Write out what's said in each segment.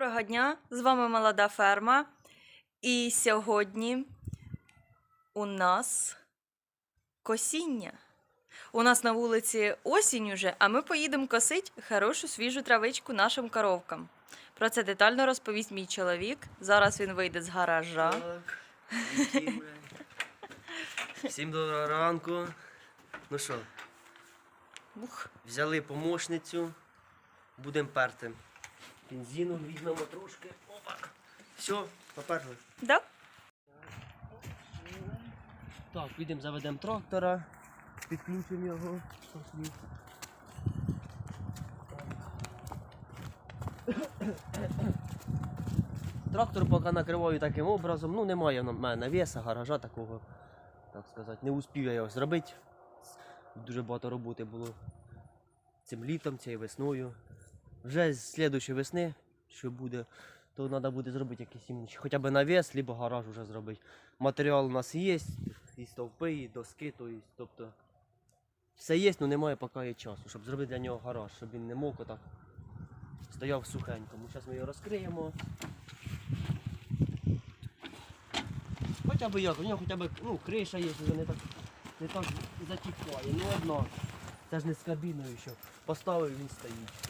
Доброго дня! З вами молода ферма. І сьогодні у нас косіння. У нас на вулиці осінь уже, а ми поїдемо косити хорошу свіжу травичку нашим коровкам. Про це детально розповість мій чоловік. Зараз він вийде з гаража. Всім доброго ранку. Ну що, взяли помощницю, будемо перти. Бензину візьмемо трошки. Опа. Все, поперли. да? Так, підемо заведемо трактора, підключимо його. Трактор поки накриваю таким образом, ну немає в мене навіса, гаража такого, так сказати. Не успів я його зробити. Дуже багато роботи було цим літом, цією весною. Вже з слідущої весни, що буде, то треба буде зробити якийсь ім- хоча б навіс, або гараж вже зробити. Матеріал у нас є, і стовпи, і доски, то є, тобто все є, але немає поки є часу, щоб зробити для нього гараж, щоб він не мог отак стояв сухенькому. Зараз ми його розкриємо. Хоча б як, у нього хоча б ну, криша є, вже не так, не так затікає. Ну одно. Це ж не з кабіною, що поставив він стоїть.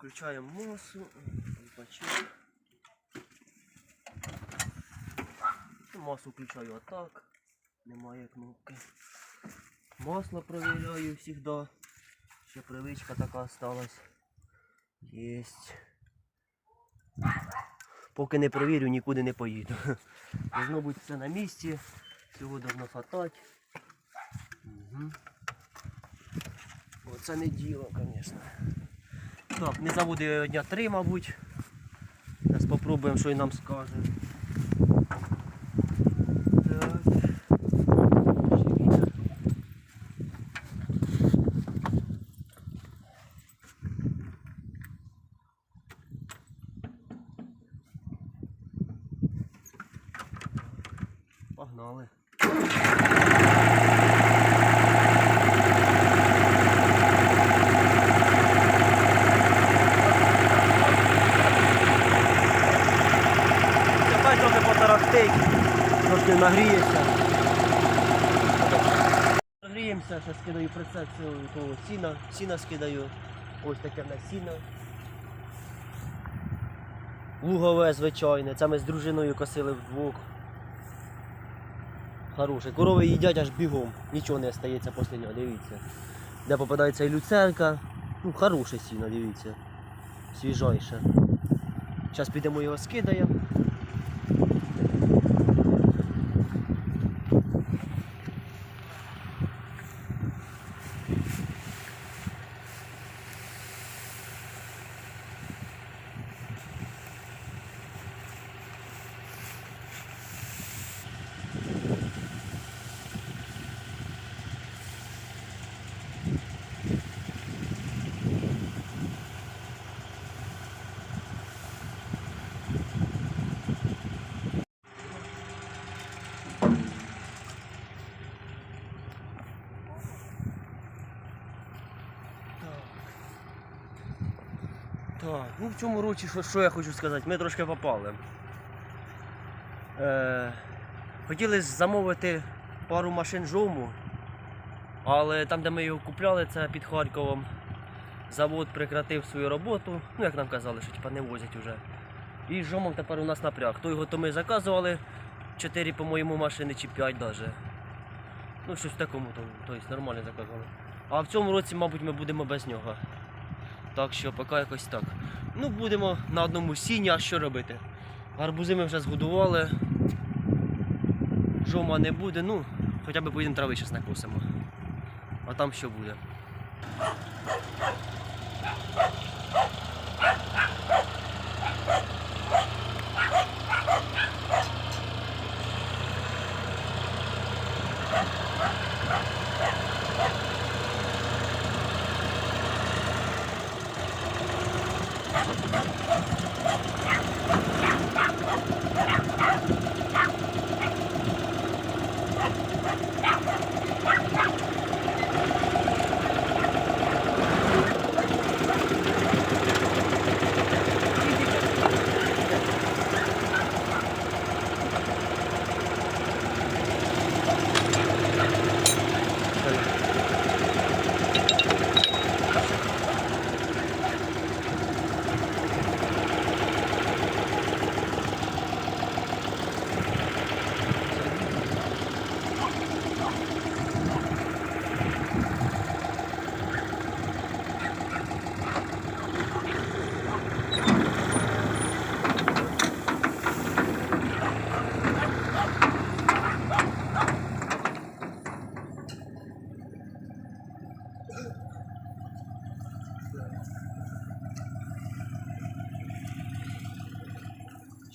включаємо масу. Бачок. Масу включаю отак. Немає кнопки. Масло провіряю завжди. Ще привичка така осталась. Єсть. Поки не провірю, нікуди не поїду. Должно бути все на місці. Всього должно хватати. Угу. Оце не діло, звісно. Так, не я дня три, мабуть. Зараз спробуємо, що він нам скаже. Так. Ще вітер. Погнали. Хай трохи потарахтить, трошки нагріється. Нагріємося, ще скидаю того сіна, сіна скидаю. Ось таке на сіно. Лугове звичайне, це ми з дружиною косили вдвох. Хороше. Корови їдять аж бігом, нічого не стається після нього, дивіться. Де попадається і люцерка. Ну, хороше сіно, дивіться. Свіжайше. Зараз підемо його скидаємо. Так, ну в цьому році, що, що я хочу сказати, ми трошки попали. Е, хотіли замовити пару машин жому, але там, де ми його купляли, це під Харковом. Завод прекратив свою роботу, ну як нам казали, що типа не возять вже. І жомом тепер у нас напряг. То його то ми заказували 4, по-моєму, машини чи 5 навіть. Ну, щось в такому, то, тобто нормально заказували. А в цьому році, мабуть, ми будемо без нього. Так що поки якось так. Ну, будемо на одному сіні, а що робити? Гарбузи ми вже згодували. Жома не буде, ну, хоча б поїдемо трави зараз накосимо. А там що буде.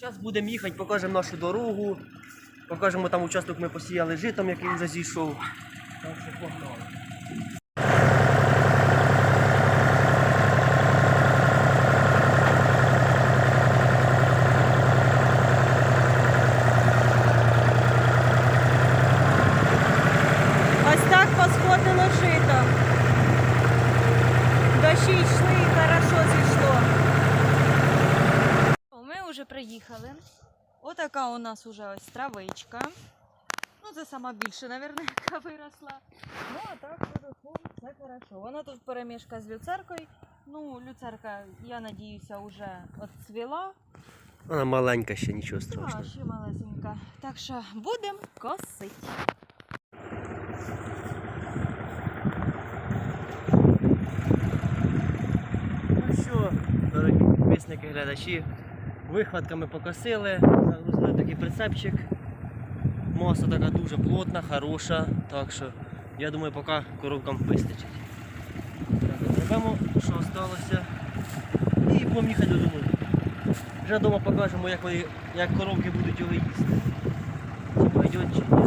Зараз будемо їхати, покажемо нашу дорогу. Покажемо там участок ми посіяли житом, який вже зійшов. Так що погнали. Ось так посходило жито. Дощі йшли і хорошо зійшло. Вже приїхали. Отака у нас уже ось травичка. Ну, це сама більше, мабуть, яка виросла. Ну, а так виросло все хорошо. Вона тут перемішка з люцеркою. Ну, люцерка, я надіюся, вже отцвіла. Вона маленька ще, нічого страшного. ще малесенька. Так що будемо косити. Ну що, дорогі підписники, глядачі, вихватками покосили, загрузили такий прицепчик. Маса така дуже плотна, хороша, так що я думаю, поки коровкам вистачить. Так, що залишилося. І будемо їхати додому. Вже вдома покажемо, як, ви, як коровки будуть його їсти. Чи пойдет, чи ні.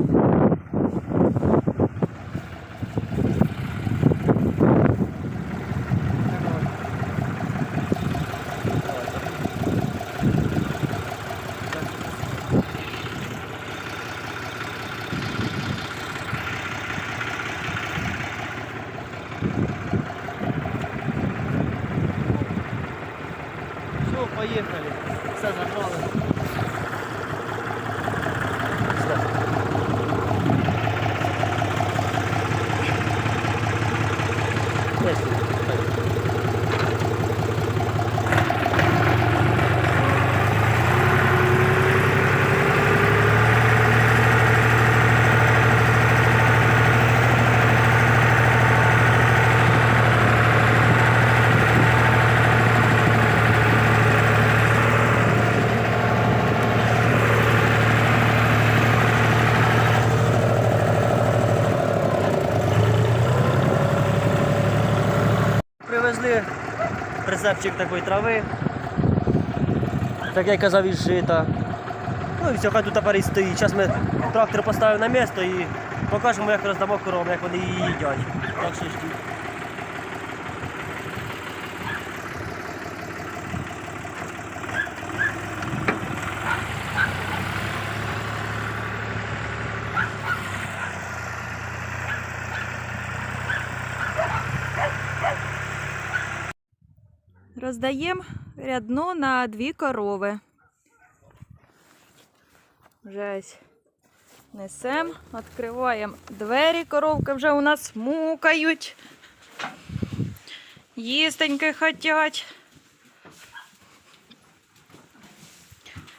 Все, поехали. Все забрали. Все. Десь тут, так. Привезли прицепчик такої трави. Так як я казав із жита. Ну і все, хай тут тепер і стоїть. Зараз ми трактор поставимо на місто і покажемо, як роздамо коровам, як вони її їдять. Так що Роздаємо рядно на дві корови. Вже несемо, відкриваємо двері, коровки вже у нас мукають. Їстеньки хотять.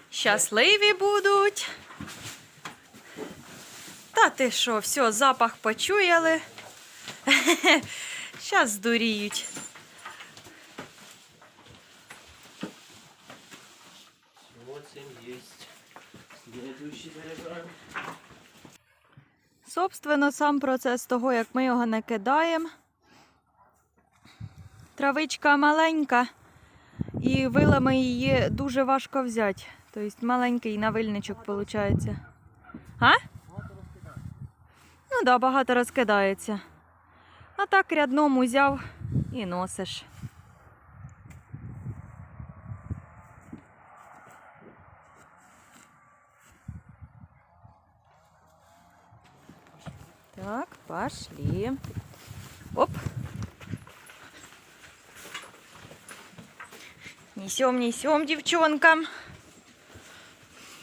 Щасливі будуть. Та ти що, все, запах почуяли. Щас здуріють. Вот есть. Следующий заряжаем. Собственно, сам процес того, як ми його накидаємо. Травичка маленька, і вилами її дуже важко взяти. Тобто маленький навильничок виходить. А? Ну так, да, багато розкидається. А так рядном узяв і носиш. Так, пошли. Оп. Несем, несем девчонкам.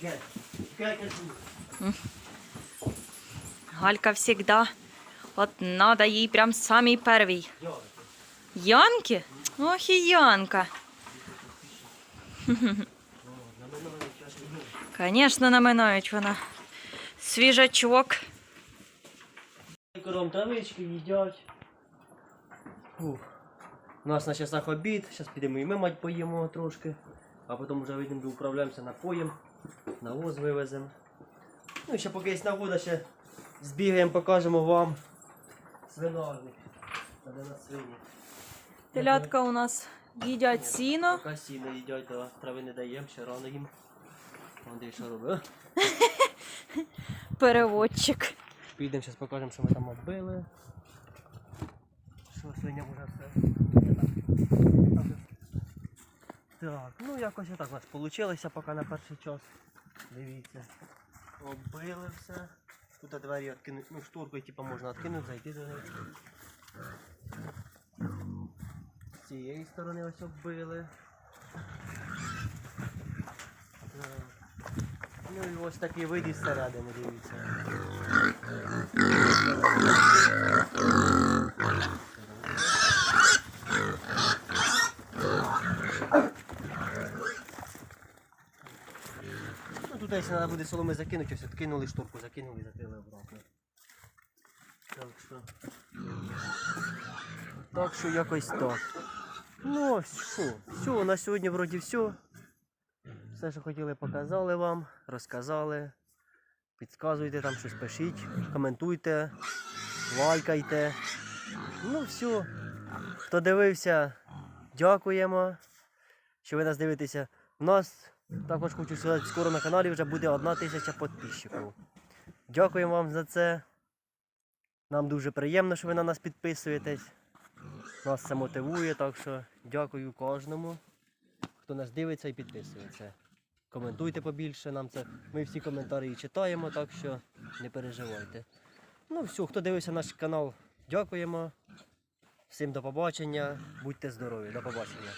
Гель, пять минут. Галька всегда. От надо їй прям самій первій. Йо, Янки? Ох і Янка. Конечно, наминають вона. Свіжачок. Кором травички їдять. Фух. У нас на часах обід, зараз підемо і ми мать поїмо трошки, а потім вже вийдемо до управляємося напоєм, навоз вивеземо. Ну і ще поки є нагода, ще збігаємо, покажемо вам свинарник. Та де нас свині. Телятка у нас Їдять сіно. Поки сіно їдять, да. трави не даємо, ще рано їм. Де що робив. Переводчик. Підемо зараз покажемо, що ми там оббили. Що свиня вже все. Так, ну якось отак у нас вийшло поки на перший час. Дивіться. Оббили все. Тут двері відкинуть, ну шторкою типу, можна відкинути, зайти до неї. З цієї сторони ось оббили. Так. Ну і ось такий вид із середини, дивіться. Ну тут якщо треба буде соломи закинути, ось откинули шторку, закинули і закрили обратно. Так що. Так що якось так. Ну що. Все, на сьогодні вроді все. Все, що хотіли, показали вам, розказали. Підказуйте там щось пишіть, коментуйте, лайкайте. Ну все. Хто дивився, дякуємо, що ви нас дивитеся. У нас також хочу сказати, скоро на каналі вже буде одна тисяча підписчиків. Дякуємо вам за це. Нам дуже приємно, що ви на нас підписуєтесь. Нас це мотивує, так що дякую кожному, хто нас дивиться і підписується. Коментуйте побільше нам це. Ми всі коментарі читаємо, так що не переживайте. Ну все, хто дивився наш канал, дякуємо. Всім до побачення. Будьте здорові, до побачення.